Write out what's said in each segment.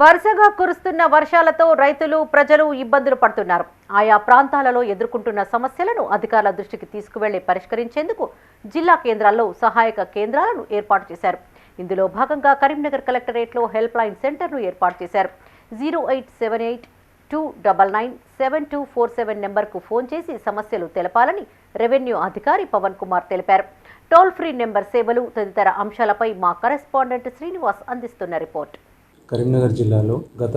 వరుసగా కురుస్తున్న వర్షాలతో రైతులు ప్రజలు ఇబ్బందులు పడుతున్నారు. ఆయా ప్రాంతాలలో ఎదుర్కొంటున్న సమస్యలను అధికారుల దృష్టికి తీసుకువెళ్ళి పరిష్కరించేందుకు జిల్లా కేంద్రాల్లో సహాయక కేంద్రాలను ఏర్పాటు చేశారు. ఇందులో భాగంగా కరీంనగర్ కలెక్టరేట్లో హెల్ప్ లైన్ సెంటర్ను ఏర్పాటు చేశారు. Zero eight seven eight two double nine seven two four seven నెంబర్కు ఫోన్ చేసి సమస్యలు తెలపాలని రెవెన్యూ అధికారి పవన్ కుమార్ తెలిపారు. టోల్ ఫ్రీ నెంబర్ సేవలు తదితర అంశాలపై మా కరెస్పాండెంట్ శ్రీనివాస్ అందిస్తున్న రిపోర్ట్. కరీంనగర్ జిల్లాలో గత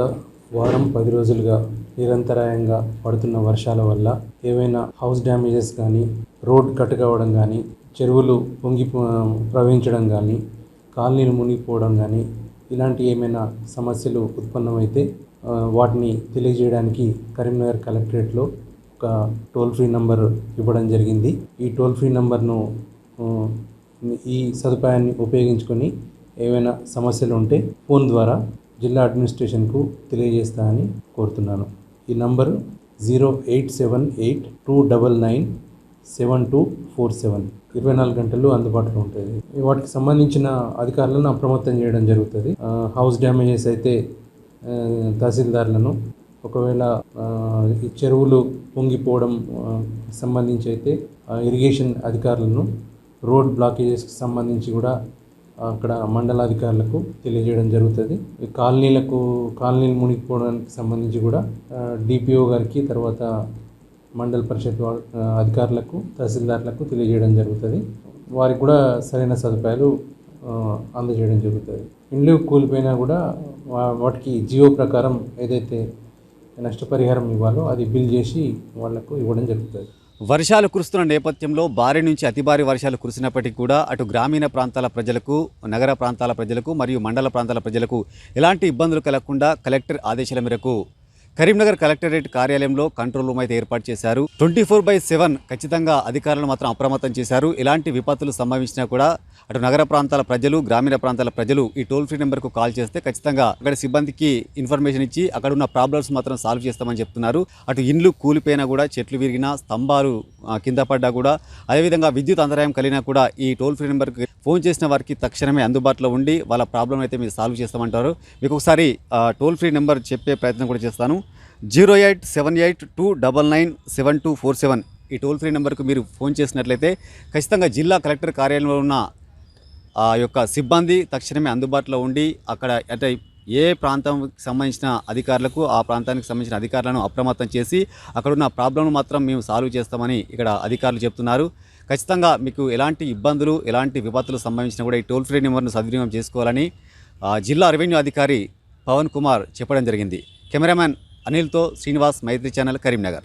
వారం పది రోజులుగా నిరంతరాయంగా పడుతున్న వర్షాల వల్ల ఏవైనా హౌస్ డ్యామేజెస్ కానీ రోడ్ కట్ కావడం కానీ చెరువులు పొంగి ప్రవహించడం కానీ కాలనీలు మునిగిపోవడం కానీ ఇలాంటి ఏమైనా సమస్యలు ఉత్పన్నమైతే వాటిని తెలియజేయడానికి కరీంనగర్ కలెక్టరేట్లో ఒక టోల్ ఫ్రీ నంబర్ ఇవ్వడం జరిగింది. ఈ టోల్ ఫ్రీ నంబర్ను ఈ సదుపాయాన్ని ఉపయోగించుకొని ఏవైనా సమస్యలు ఉంటే ఫోన్ ద్వారా జిల్లా అడ్మినిస్ట్రేషన్కు తెలియజేస్తానని కోరుతున్నాను. ఈ number zero eight seven eight two double nine seven two four seven. ఇరవై నాలుగు గంటలు అందుబాటులో ఉంటుంది. వాటికి సంబంధించిన అధికారులను అప్రమత్తం చేయడం జరుగుతుంది. హౌస్ డ్యామేజెస్ అయితే తహసీల్దార్లను ఒకవేళ ఈ చెరువులు పొంగిపోవడం సంబంధించి అయితే ఇరిగేషన్ అధికారులను రోడ్ బ్లాకేజెస్కి సంబంధించి కూడా అక్కడ మండలాధికారులకు తెలియజేయడం జరుగుతుంది. ఈ కాలనీలకు కాలనీలు మునిగిపోవడానికి సంబంధించి కూడా డిపిఓ గారికి తర్వాత మండల పరిషత్ అధికారులకు తహసీల్దార్లకు తెలియజేయడం జరుగుతుంది. వారికి కూడా సరైన సదుపాయాలు అందజేయడం జరుగుతుంది. ఇండ్లు కూలిపోయినా కూడా వాటికి జియో ప్రకారం ఏదైతే నష్టపరిహారం ఇవ్వాలో అది బిల్ చేసి వాళ్ళకు ఇవ్వడం జరుగుతుంది. వర్షాలు కురుస్తున్న నేపథ్యంలో భారీ నుంచి అతి భారీ వర్షాలు కురిసినప్పటికీ కూడా అటు గ్రామీణ ప్రాంతాల ప్రజలకు నగర ప్రాంతాల ప్రజలకు మరియు మండల ప్రాంతాల ప్రజలకు ఎలాంటి ఇబ్బందులు కలగకుండా కలెక్టర్ ఆదేశాల మేరకు కరీంనగర్ కలెక్టరేట్ కార్యాలయంలో కంట్రోల్ రూమ్ అయితే ఏర్పాటు చేశారు. ట్వంటీ ఫోర్ బై సెవెన్ ఖచ్చితంగా అధికారులను మాత్రం అప్రమత్తం చేశారు. ఎలాంటి విపత్తులు సంభవించినా కూడా అటు నగర ప్రాంతాల ప్రజలు గ్రామీణ ప్రాంతాల ప్రజలు ఈ టోల్ ఫ్రీ నెంబర్కు కాల్ చేస్తే ఖచ్చితంగా అక్కడ సిబ్బందికి ఇన్ఫర్మేషన్ ఇచ్చి అక్కడ ఉన్న ప్రాబ్లమ్స్ మాత్రం సాల్వ్ చేస్తామని చెప్తున్నారు. అటు ఇండ్లు కూలిపోయినా కూడా చెట్లు విరిగినా స్తంభాలు కింద పడ్డా కూడా అదేవిధంగా విద్యుత్ అంతరాయం కలిగినా కూడా ఈ టోల్ ఫ్రీ నెంబర్కి ఫోన్ చేసిన వారికి తక్షణమే అందుబాటులో ఉండి వాళ్ళ ప్రాబ్లం అయితే మీరు సాల్వ్ చేస్తామంటారు. మీకు ఒకసారి టోల్ ఫ్రీ నెంబర్ చెప్పే ప్రయత్నం కూడా చేస్తాను. Zero eight seven eight two double nine seven two four seven ఈ టోల్ ఫ్రీ నెంబర్కు మీరు ఫోన్ చేసినట్లయితే ఖచ్చితంగా జిల్లా కలెక్టర్ కార్యాలయంలో ఉన్న ఆ యొక్క సిబ్బంది తక్షణమే అందుబాటులో ఉండి అక్కడ అంటే ఏ ప్రాంతంకి సంబంధించిన అధికారులకు ఆ ప్రాంతానికి సంబంధించిన అధికారులను అప్రమత్తం చేసి అక్కడ ఉన్న మాత్రం మేము సాల్వ్ చేస్తామని ఇక్కడ అధికారులు చెప్తున్నారు. ఖచ్చితంగా మీకు ఎలాంటి ఇబ్బందులు ఎలాంటి విపత్తులు సంభవించినా కూడా ఈ టోల్ ఫ్రీ నెంబర్ను సద్వినియోగం చేసుకోవాలని జిల్లా రెవెన్యూ అధికారి పవన్ కుమార్ చెప్పడం జరిగింది. కెమెరామ్యాన్ అనిల్తో శ్రీనివాస్ మైత్రి ఛానల్ కరీంనగర్.